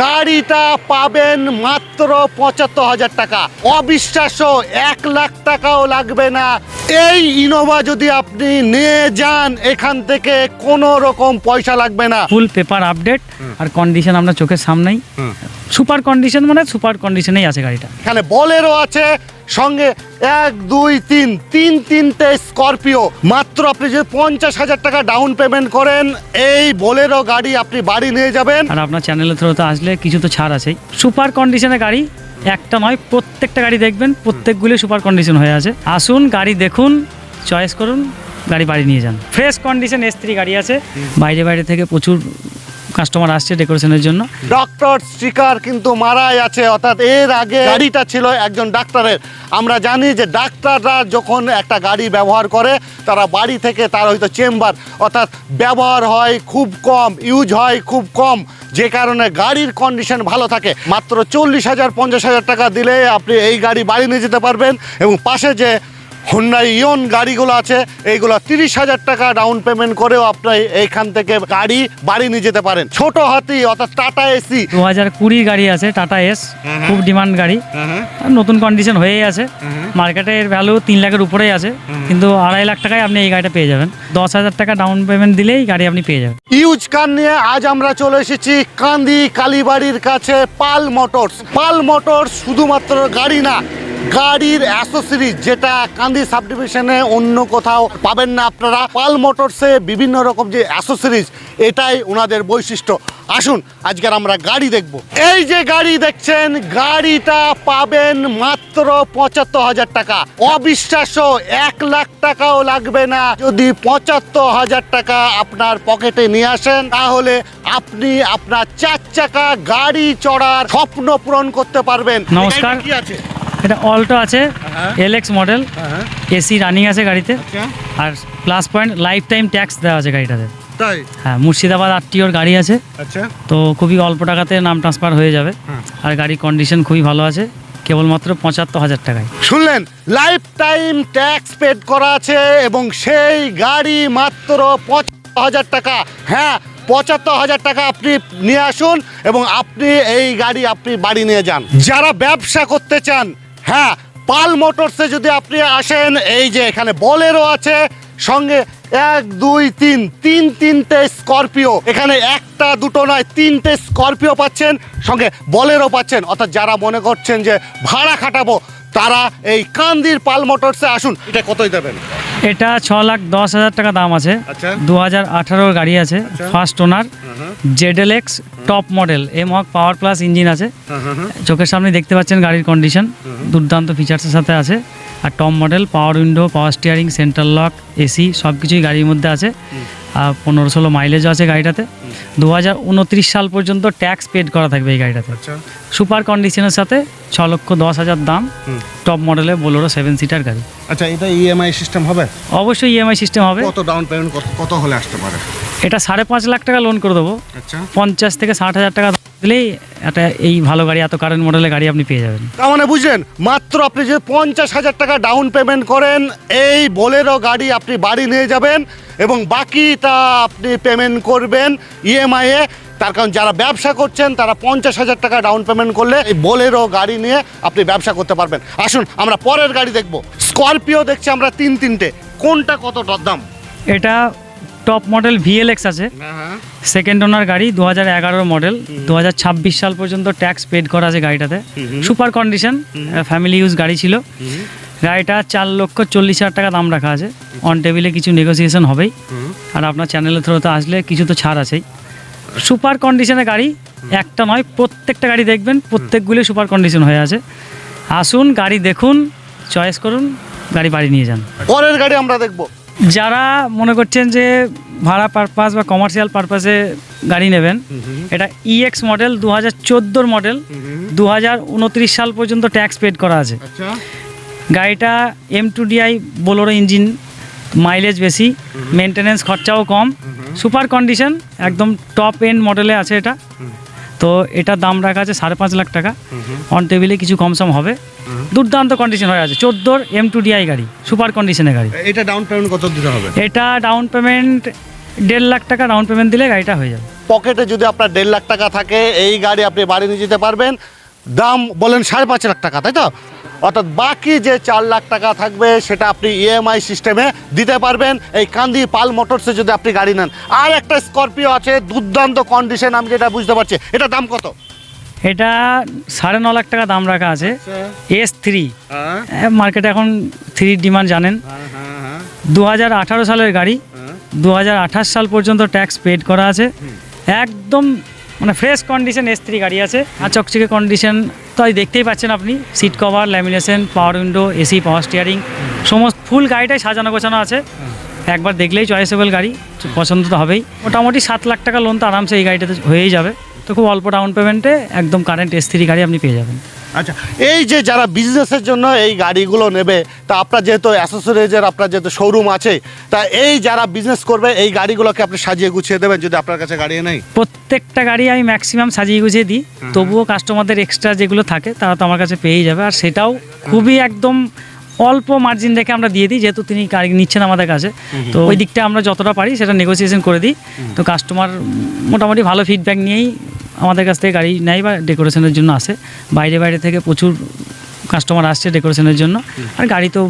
গাড়িটা পাবেন মাত্র পঁচাত্তর হাজার টাকা। অবিশ্বাস্য এক লাখ টাকাও লাগবে না। এই ইনোভা যদি আপনি নিয়ে যান এখান থেকে কোনো রকম পয়সা লাগবে না। ফুল পেপার আপডেট আর কন্ডিশন আপনার চোখের সামনেই। সুপার কন্ডিশন মানে সুপার কন্ডিশনেই আছে গাড়িটা। এখানে বলেরও আছে সঙ্গে এক দুই তিন তিন তিনটে স্করপিও। মাত্র আপনি যদি পঞ্চাশ হাজার টাকা ডাউন পেমেন্ট করেন এই বোলেরো গাড়ি আপনি বাড়ি নিয়ে যাবেন। আর আপনার চ্যানেলের থ্রুতে আসলে কিছু তো ছাড় আছেই। সুপার কন্ডিশনের গাড়ি একটা নয় প্রত্যেকটা গাড়ি দেখবেন প্রত্যেকগুলি সুপার কন্ডিশন হয়ে আছে। আসুন গাড়ি দেখুন চয়েস করুন গাড়ি বাড়ি নিয়ে যান। ফ্রেশ কন্ডিশন এস গাড়ি আছে। বাইরে বাইরে থেকে প্রচুর কাস্টমার আসছে ডেকোরেশনের জন্য। ডক্টর স্টিকার কিন্তু মারাই আছে, অর্থাৎ এর আগে গাড়িটা ছিল একজন ডাক্তারের। আমরা জানি যে ডাক্তাররা যখন একটা গাড়ি ব্যবহার করে, তারা বাড়ি থেকে তার হয়তো চেম্বার, অর্থাৎ ব্যবহার হয় খুব কম ইউজ হয় খুব কম, যে কারণে গাড়ির কন্ডিশন ভালো থাকে। মাত্র চল্লিশ হাজার, পঞ্চাশ হাজার টাকা দিলে আপনি এই গাড়ি বাড়ি নিয়ে যেতে পারবেন এবং পাশে যে হুন্ডাই ইয়ন গাড়িগুলো আছে এইগুলো তিরিশ হাজার টাকা ডাউন পেমেন্ট করেও আপনি এইখান থেকে গাড়ি বাড়ি নিয়ে যেতে পারেন। ছোট হাতি অর্থাৎ টাটা এসি। দু হাজার কুড়ির গাড়ি আছে টাটা এস খুব ডিমান্ড গাড়ি। নতুন কন্ডিশন হয়েই আছে। মার্কেটে এর ভ্যালু তিন লাখের উপরেই আছে। কিন্তু আড়াই লাখ টাকায় আপনি এই গাড়িটা পেয়ে যাবেন। দশ হাজার টাকা ডাউন পেমেন্ট দিলেই গাড়ি আপনি পেয়ে যাবেন। ইউজ কার নিয়ে আজ আমরা চলে এসেছি কান্দি কালীবাড়ির কাছে পাল মোটরস। পাল মোটরস শুধুমাত্র গাড়ি না গাড়ির অ্যাসেসরিজ যেটা কান্দি সাবডিভিশনে অন্য কোথাও পাবেন না আপনারা। পাল মোটরসে বিভিন্ন রকম যে অ্যাসোসিরিজ এটাই ওনাদের বৈশিষ্ট্য। আসুন আজকের আমরা গাড়ি দেখব। এই যে গাড়ি দেখছেন গাড়িটা পাবেন মাত্র পঁচাত্তর হাজার টাকা। অবিশ্বাস্য এক লাখ টাকাও লাগবে না। যদি পঁচাত্তর হাজার টাকা আপনার পকেটে নিয়ে আসেন তাহলে আপনি আপনার চার চাকা গাড়ি চড়ার স্বপ্ন পূরণ করতে পারবেন। নমস্কার। কি আছে। এটা অল্টো আছে হ্যাঁ। এলএক্স মডেল এসি রানিং আছে গাড়িতে। আর plus point life time tax দেওয়া আছে গাড়িটাতে। তাই? হ্যাঁ মুর্শিদাবাদ আটটিওর গাড়ি আছে। আচ্ছা। তো খুবই অল্প টাকাতে নাম ট্রান্সফার হয়ে যাবে। আর গাড়ির কন্ডিশন খুবই ভালো আছে। কেবলমাত্র পঁচাত্তর হাজার টাকায়। শুনলেন লাইফ টাইম ট্যাক্স পেড করা আছে এবং সেই গাড়ি মাত্র পঁচাত্তর হাজার টাকা। হ্যাঁ পঁচাত্তর হাজার টাকা আপনি নিয়ে আসুন এবং আপনি এই গাড়ি আপনি বাড়ি নিয়ে যান। যারা ব্যবসা করতে চান হ্যাঁ পাল মোটরসে যদি আপনি আসেন, এই যে এখানে বলেরও আছে, সঙ্গে এক, দুই, তিন তিন তিনটে স্করপিও। এখানে একটা, দুটো নয়, তিনটে স্করপিও পাচ্ছেন, সঙ্গে বলেরও পাচ্ছেন। অর্থাৎ যারা মনে করছেন যে ভাড়া খাটাবো, তারা এই কান্দির পাল মোটরসে আসুন। এটা কতই দেবেন? এটা ছ লাখ দশ হাজার টাকা দাম আছে। আচ্ছা। দু হাজার আঠারোর গাড়ি আছে ফার্স্ট ওনার জেডেল x top model M hawk power plus engine আছে। চোখের সামনে দেখতে পাচ্ছেন গাড়ির কন্ডিশন দুর্দান্ত ফিচার্সের সাথে আছে। আর top model power window power steering central lock AC সব কিছুই গাড়ির মধ্যে আছে। আর পনেরো ষোলো মাইলেজও আছে গাড়িটাতে। দু হাজার উনত্রিশ সাল পর্যন্ত ট্যাক্স পেড করা থাকবে এই গাড়িটাতে। সুপার কন্ডিশনের সাথে ছ লক্ষ দশ হাজার দাম টপ মডেলে বোলোরো সেভেন সিটার গাড়ি। আচ্ছা এটা ইএমআই সিস্টেম হবে? অবশ্যই ইএমআই সিস্টেম হবে। কত ডাউন পেমেন্ট কত হলে আসতে পারে? এটা সাড়ে পাঁচ লাখ টাকা লোন করে দেবো। আচ্ছা। পঞ্চাশ থেকে ষাট হাজার টাকা দিলেই একটা এই ভালো গাড়ি এত কারেন্ট মডেলের গাড়ি আপনি পেয়ে যাবেন। তার মানে বুঝলেন মাত্র আপনি যে পঞ্চাশ হাজার টাকা ডাউন পেমেন্ট করেন এই বোলেরো গাড়ি আপনি বাড়ি নিয়ে যাবেন এবং বাকিটা আপনি পেমেন্ট করবেন ইএমআই এ। তার কারণ যারা ব্যবসা করছেন তারা পঞ্চাশ হাজার টাকা ডাউন পেমেন্ট করলে এই বোলেরো গাড়ি নিয়ে আপনি ব্যবসা করতে পারবেন। আসুন আমরা পরের গাড়ি দেখব। স্করপিও দেখছি আমরা তিন তিনটে। কোনটা কত দাম এটা টপ মডেল ভিএলএক্স আছে। সেকেন্ড ওনার গাড়ি দু হাজার এগারোর মডেল দু হাজার ছাব্বিশ সাল পর্যন্ত ট্যাক্স পেড করা আছে গাড়িটাতে। সুপার কন্ডিশন ফ্যামিলি ইউজ গাড়ি ছিল। গাড়িটা চার লক্ষ চল্লিশ হাজার টাকা দাম রাখা আছে। অন টেবিলে কিছু নেগোসিয়েশন হবেই। আর আপনার চ্যানেলের থ্রুতে আসলে কিছু তো ছাড় আছেই। সুপার কন্ডিশনের গাড়ি একটা নয় প্রত্যেকটা গাড়ি দেখবেন প্রত্যেকগুলি সুপার কন্ডিশন হয়ে আছে। আসুন গাড়ি দেখুন চয়েস করুন গাড়ি বাড়ি নিয়ে যান। পরের গাড়ি আমরা দেখব। যারা মনে করছেন যে ভাড়া পারপাস বা কমার্শিয়াল পারপাসে গাড়ি নেবেন এটা ইএক্স মডেল দু হাজার চোদ্দোর মডেল দু হাজার উনত্রিশ সাল পর্যন্ত ট্যাক্স পেড করা আছে। আচ্ছা। গাড়িটা M two DI Bolero engine mileage বেশি মেনটেনেন্স খরচাও কম সুপার কন্ডিশন একদম টপ এন্ড মডেলে আছে এটা। তো এটার দাম রাখা আছে সাড়ে পাঁচ লাখ টাকা। অন টেবিলে কিছু কম সম হবে। দুর্দান্ত কন্ডিশন হয়ে আছে। চোদ্দোর এম টু ডিআই গাড়ি সুপার কন্ডিশনের গাড়ি। এটা ডাউন পেমেন্ট কত দিতে হবে? এটা ডাউন পেমেন্ট দেড় লাখ টাকা ডাউন পেমেন্ট দিলে গাড়িটা হয়ে যাবে। পকেটে যদি আপনার দেড় লাখ টাকা থাকে এই গাড়ি আপনি বাড়ি নিয়ে যেতে পারবেন। দাম বলেন সাড়ে পাঁচ লাখ টাকা তাই তো? অর্থাৎ বাকি যে চার লাখ টাকা থাকবে সেটা আপনি ইএমআই সিস্টেমে দিতে পারবেন। এই কান্দি পাল মোটরসে যদি আপনি গাড়ি নেন। আর একটা স্করপিও আছে দুর্দান্ত কন্ডিশন আমি যেটা বুঝতে পারছি। এটা দাম কত? এটা সাড়ে ন লাখ টাকা দাম রাখা আছে। এস থ্রি মার্কেটে এখন থ্রি ডিমান্ড জানেন। দু হাজার আঠারো সালের গাড়ি। দু হাজার আঠাশ সাল পর্যন্ত ট্যাক্স পেড করা আছে। একদম মানে ফ্রেশ কন্ডিশন এস গাড়ি আছে। আর চকচকে কন্ডিশন তো দেখতেই পাচ্ছেন আপনি seat cover lamination power window AC power steering সমস্ত ফুল গাড়িটাই সাজানো গোছানো আছে। একবার দেখলেই চয়েসেবল গাড়ি, পছন্দ তো হবেই। মোটামুটি সাত লাখ টাকা লোন তো আরামসে এই গাড়িটাতে হয়েই যাবে। তো খুব অল্প ডাউন পেমেন্টে একদম কারেন্ট এস গাড়ি আপনি পেয়ে যাবেন। আচ্ছা এই যে যারা বিজনেসের জন্য এই গাড়িগুলো নেবে তা আপনার যেহেতু অ্যাসেসরিজের আপনার যেহেতু শোরুম আছে তা এই যারা বিজনেস করবে এই গাড়িগুলোকে আপনি সাজিয়ে গুছিয়ে দেবেন যদি আপনার কাছে গাড়ি নেই? প্রত্যেকটা গাড়ি আমি ম্যাক্সিমাম সাজিয়ে গুছিয়ে দিই তবুও কাস্টমারদের এক্সট্রা যেগুলো থাকে তারা তো আমার কাছে পেয়েই যাবে আর সেটাও খুবই একদম অল্প মার্জিন রেখে আমরা দিয়ে দিই যেহেতু তিনি গাড়ি নিচ্ছেন আমাদের কাছে তো ওই দিকটা আমরা যতটা পারি সেটা নেগোসিয়েশন করে দিই তো কাস্টমার মোটামুটি ভালো ফিডব্যাক নিয়েই আমাদের কাছ থেকে গাড়ি নেয় বা ডেকোরেশনের জন্য আসে। বাইরে বাইরে থেকে প্রচুর কাস্টমার আসছে ডেকোরেশনের জন্য। আর গাড়ি তো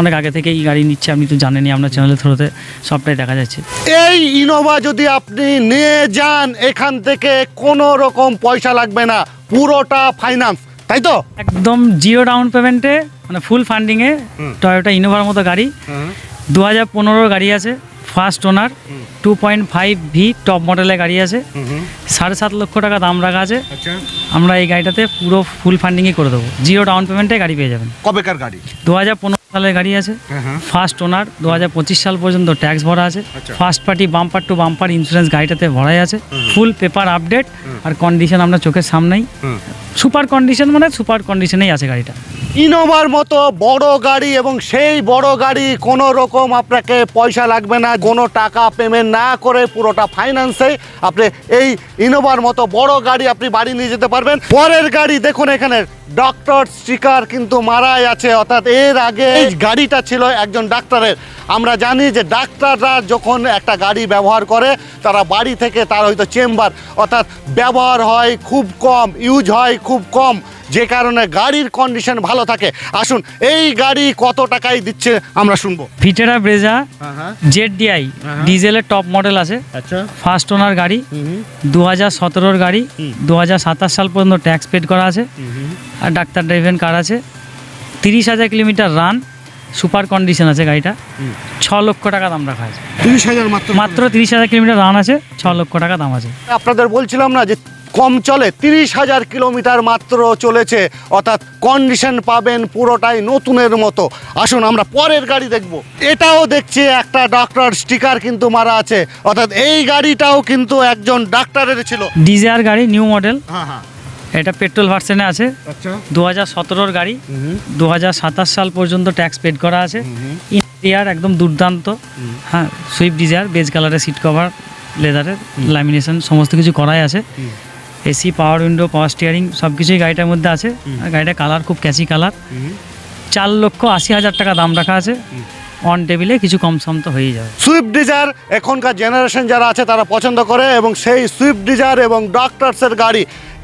অনেক আগে থেকেই গাড়ি নিচ্ছে আপনি তো জানেনই আপনার চ্যানেলের থ্রুতে সবটাই দেখা যাচ্ছে। এই ইনোভা যদি আপনি নিয়ে যান এখান থেকে কোনো রকম পয়সা লাগবে না পুরোটা ফাইন্যান্স তাই তো? একদম জিরো ডাউন পেমেন্টে মানে ফুল ফান্ডিংয়ে টয়োটা ইনোভার মতো গাড়ি। দু হাজার পনেরোর গাড়ি আছে। First owner two point five V top মডেলের গাড়ি আছে। সাড়ে সাত লক্ষ টাকা দাম রাখা আছে। আচ্ছা। আমরা এই গাড়িটাতে পুরো ফুল ফান্ডিংই করে দেবো। জিরো ডাউন পেমেন্টে গাড়ি পেয়ে যাবেন। কবেকার গাড়ি? দু হাজার পনেরো সালের গাড়ি আছে। হ্যাঁ হ্যাঁ। ফার্স্ট ওনার দু হাজার পঁচিশ সাল পর্যন্ত ট্যাক্স ভরা আছে। First party bumper to bumper insurance গাড়িটাতে ভরাই আছে। ফুল পেপার আপডেট আর কন্ডিশন আমরা চোখের সামনেই। সুপার কন্ডিশন মানে সুপার কন্ডিশনেই আছে গাড়িটা। ইনোভার মতো বড় গাড়ি এবং সেই বড় গাড়ি কোনো রকম আপনাকে পয়সা লাগবে না, কোনো টাকা পেমেন্ট না করে পুরোটা ফাইন্যান্সে আপনি এই ইনোভার মতো বড় গাড়ি আপনি বাড়ি নিয়ে যেতে পারবেন। পরের গাড়ি দেখুন এখানে ডক্টর স্টিকার কিন্তু মারাই আছে, অর্থাৎ এর আগে এই গাড়িটা ছিল একজন ডাক্তারের। আমরা জানি যে ডাক্তাররা যখন একটা গাড়ি ব্যবহার করে, তারা বাড়ি থেকে তার হয়তো চেম্বার, অর্থাৎ ব্যবহার হয় খুব কম ইউজ হয় খুব কম যে কারণে গাড়ির কন্ডিশন ভালো থাকে। আসুন এই গাড়ি কত টাকায় দিচ্ছে আমরা শুনব। Vitara Brezza Z DI. ডিজেলের টপ মডেল আছে। আচ্ছা। ফার্স্ট ওনার গাড়ি। দু হাজার সতেরোর গাড়ি। দু হাজার সাতাশ সাল পর্যন্ত ট্যাক্স পেড করা আছে। আর ডাক্তার ড্রাইভেন কার আছে। তিরিশ হাজার কিলোমিটার রান সুপার কন্ডিশন আছে গাড়িটা। ছ লক্ষ টাকা দাম রাখা আছে। তিরিশ হাজার মাত্র। মাত্র তিরিশ হাজার কিলোমিটার রান আছে ছ লক্ষ টাকা দাম আছে। আপনাদের বলছিলাম না যে কম চলে তিরিশ হাজার কিলোমিটার মাত্র চলেছে। অর্থাৎ কন্ডিশন পাবেন পুরোটাই নতুনের মতো। আসুন আমরা পরের গাড়ি দেখব। এটাও দেখছি একটা ডক্টর স্টিকার কিন্তু মারা আছে। অর্থাৎ এই গাড়িটাও কিন্তু একজন ডাক্তারের ছিল। ডিজেআর গাড়ি নিউ মডেল হ্যাঁ হ্যাঁ। এটা পেট্রোল ভার্সনে আছে। আচ্ছা। দু হাজার সতেরোর গাড়ি। দু হাজার সাতাশ সাল পর্যন্ত ট্যাক্স পেড করা আছে। ইন্টেরিয়ার একদম দুর্দান্ত। হ্যাঁ সুইফট ডিজায়ার বেজ কালারের সিট কভার লেদারের ল্যামিনেশন সমস্ত কিছু করাই আছে। AC power window power steering সব কিছুই গাড়িটার মধ্যে আছে। আর গাড়িটার কালার খুব ক্যাচি কালার চার লক্ষ আশি হাজার টাকা দাম রাখা আছে। অন টেবিলে কিছু কম সম তো হয়ে যাবে। সুইফট ডিজায়ার এখনকার জেনারেশন যারা আছে তারা পছন্দ করে এবং সেই সুইফট ডিজায়ার এবং ডক্টরসের গাড়ি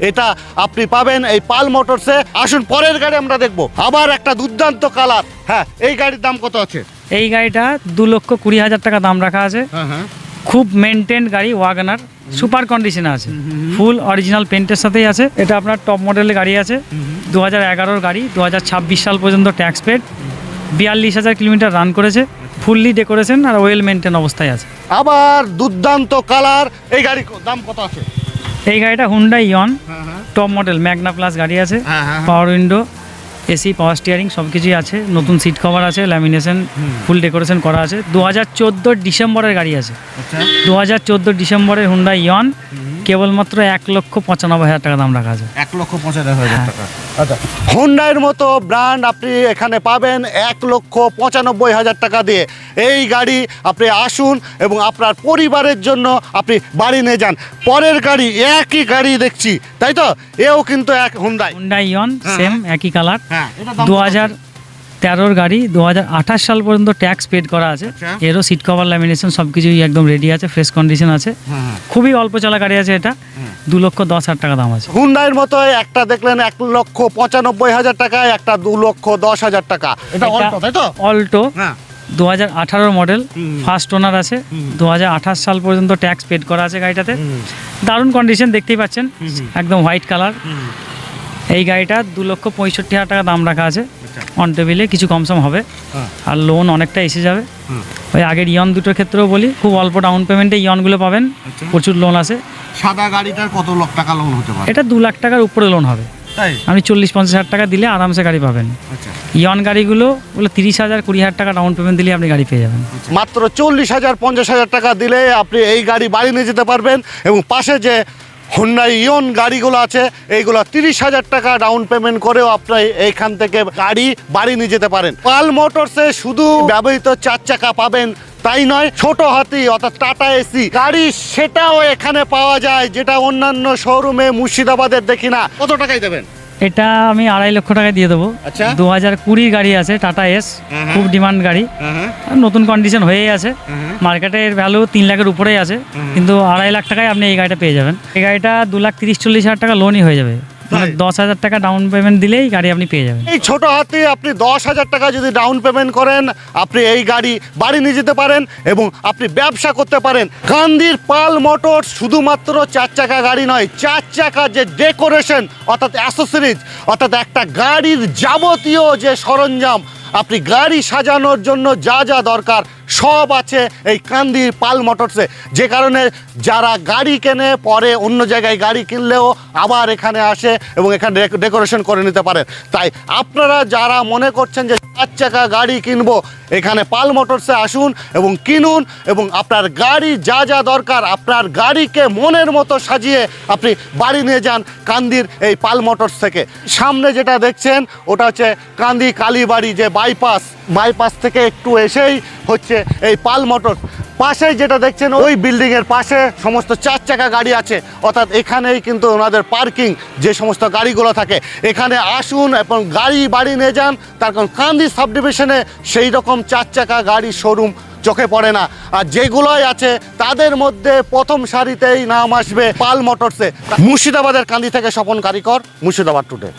এটা আপনি পাবেন এই পাল মোটরসে আসুন পরের গাড়ি আমরা দেখব। আবার একটা দুর্দান্ত কালার হ্যাঁ এই গাড়ির দাম কত আছে? এই গাড়িটা দু লক্ষ কুড়ি হাজার টাকা দাম রাখা আছে। হ্যাঁ হ্যাঁ। খুব মেনটেন গাড়ি ওয়াগনার সুপার কন্ডিশনে আছে। ফুল অরিজিনাল পেন্টের সাথেই আছে। এটা আপনার টপ মডেলের গাড়ি আছে। দু হাজার এগারোর গাড়ি দু হাজার ছাব্বিশ সাল পর্যন্ত ট্যাক্স পেড বিয়াল্লিশ হাজার কিলোমিটার রান করেছে। ফুললি ডেকোরেশন আর ওয়েল মেনটেন অবস্থায় আছে। আবার দুর্দান্ত কালার এই গাড়ি দাম কত আছে? এই গাড়িটা হুন্ডা ইয়ন হ্যাঁ হ্যাঁ। টপ মডেল ম্যাগনা প্লাস গাড়ি আছে। হ্যাঁ, হ্যাঁ, হ্যাঁ। Power window AC power steering সব কিছুই আছে। নতুন সিট কভার আছে ল্যামিনেশন ফুল ডেকোরেশন করা আছে। দু হাজার চোদ্দোর ডিসেম্বরের গাড়ি আছে। আচ্ছা। দু হাজার চোদ্দ ডিসেম্বরের হুন্ডা ইয়ন কেবলমাত্র এক লক্ষ পঁচানব্বই হাজার টাকা দাম রাখা আছে। এক লক্ষ পঁচানব্বই হাজার টাকা। আচ্ছা হোন্ডার মতো ব্র্যান্ড আপনি এখানে পাবেন এক লক্ষ পঁচানব্বই হাজার টাকা দিয়ে। এই গাড়ি আপনি আসুন এবং আপনার পরিবারের জন্য আপনি বাড়ি নিয়ে যান। পরের গাড়ি একই গাড়ি দেখছি তাই তো? এও কিন্তু এক হুন্ডাই হুন্ডা ইয়ন হ্যাঁ, সেম একই কালার হ্যাঁ দু হাজার তেরোর গাড়ি দু সাল পর্যন্ত ট্যাক্স পেড করা আছে। আচ্ছা। এরও সিট কভার ল্যামিনেশন সব কিছুই একদম রেডি আছে ফ্রেশ কন্ডিশন আছে। খুবই অল্প চলা গাড়ি আছে এটা। দু লক্ষ দশ হাজার টাকা দাম আছে। হুন্ডাইয়ের মতো একটা দেখলেন এক লক্ষ পঁচানব্বই হাজার টাকায় একটা দু লক্ষ দশ হাজার টাকা। এটা অল্প তাই তো? অল্টো হ্যাঁ। দু হাজার আঠারোর মডেল ফার্স্ট ওনার আছে। দু হাজার আঠাশ সাল পর্যন্ত ট্যাক্স পেড করা আছে গাড়িটাতে। দারুণ কন্ডিশন দেখতেই পাচ্ছেন। একদম হোয়াইট কালার। এই গাড়িটা দু লক্ষ পঁয়ষট্টি হাজার টাকা দাম রাখা আছে। আচ্ছা। অন টেবিলে কিছু কমসম হবে। হ্যাঁ। আর লোন অনেকটা এসে যাবে। ওই আগের ইয়ন দুটোর ক্ষেত্রেও বলি খুব অল্প ডাউন পেমেন্টে ইয়নগুলো পাবেন। আচ্ছা। প্রচুর লোন আছে। সাদা গাড়িটার কত লক্ষ টাকা লোন হতে পারে? এটা দু লাখ টাকার উপরে লোন হবে। আপনি চল্লিশ পঞ্চাশ হাজার টাকা দিলে আরামসে গাড়ি পাবেন। আচ্ছা। ইয়ন গাড়িগুলো ওগুলো তিরিশ হাজার কুড়ি হাজার টাকা ডাউন পেমেন্ট দিলে আপনি গাড়ি পেয়ে যাবেন। মাত্র চল্লিশ হাজার পঞ্চাশ হাজার টাকা দিলে আপনি এই গাড়ি বাড়ি নিয়ে যেতে পারবেন এবং পাশে যে হুন্ডাই ইয়ন গাড়িগুলো আছে, এইগুলো তিরিশ হাজার টাকা ডাউন পেমেন্ট করেও আপনার এইখান থেকে গাড়ি, বাড়ি নিয়ে যেতে পারেন। পাল মোটরসে শুধু ব্যবহৃত চার চাকা পাবেন, তাই নয়, ছোট হাতি, অর্থাৎ টাটা এসি, গাড়ি সেটাও এখানে পাওয়া যায়, যেটা অন্যান্য শোরুমে মুর্শিদাবাদের দেখি না। কত টাকাই দেবেন? এটা আমি আড়াই লক্ষ টাকায় দিয়ে দেবো আচ্ছা। দু হাজার কুড়ি গাড়ি আছে টাটা এস। খুব ডিমান্ড গাড়ি নতুন কন্ডিশন হয়েই আছে। মার্কেটের ভ্যালু তিন লাখের উপরেই আছে কিন্তু আড়াই লাখ টাকায় আপনি এই গাড়িটা পেয়ে যাবেন এই গাড়িটা দু লাখ তিরিশ চল্লিশ হাজার টাকা লোনই হয়ে যাবে? দশ হাজার টাকা ডাউন পেমেন্ট দিলেই গাড়ি আপনি পেয়ে যাবেন। এই ছোট হাতে আপনি দশ হাজার টাকা যদি ডাউন পেমেন্ট করেন আপনি এই গাড়ি বাড়ি নিয়ে যেতে পারেন এবং আপনি ব্যবসা করতে পারেন। কান্দির পাল মোটর শুধুমাত্র চার চাকা গাড়ি নয় চার চাকা যে ডেকোরেশন অর্থাৎ অ্যাসেসরিজ অর্থাৎ একটা গাড়ির যাবতীয় যে সরঞ্জাম আপনি গাড়ি সাজানোর জন্য যা যা দরকার সব আছে এই কান্দি পাল মোটরসে। যে কারণে যারা গাড়ি কেনে পরে অন্য জায়গায় গাড়ি কিনলেও আবার এখানে আসে এবং এখানে ডেকোরেশন করে নিতে পারেন। তাই আপনারা যারা মনে করছেন যে চার চাকা গাড়ি কিনবো। এখানে পাল মোটরসে আসুন এবং কিনুন এবং আপনার গাড়ি যা যা দরকার আপনার গাড়িকে মনের মতো সাজিয়ে আপনি বাড়ি নিয়ে যান কান্দির এই পাল মোটরস থেকে। সামনে যেটা দেখছেন, ওটা হচ্ছে কান্দি কালীবাড়ি যে বাইপাস বাইপাস থেকে একটু এসেই হচ্ছে এই পাল মোটরস। পাশে যেটা দেখছেন, ওই বিল্ডিং এর পাশে সমস্ত চার চাকা গাড়ি আছে। অর্থাৎ এখানেই কিন্তু ওনাদের পার্কিং যে সমস্ত গাড়িগুলো থাকে। এখানে আসুন এবং গাড়ি বাড়ি নিয়ে যান, তার কারণ কান্দি সাব ডিভিশনে সেই রকম চার চাকা গাড়ি শোরুম চোখে পড়ে না। আর যেগুলোই আছে, তাদের মধ্যে প্রথম সারিতেই নাম আসবে পাল মোটরসে। মুর্শিদাবাদের কান্দি থেকে স্বপন কারিকর, মুর্শিদাবাদ টুডে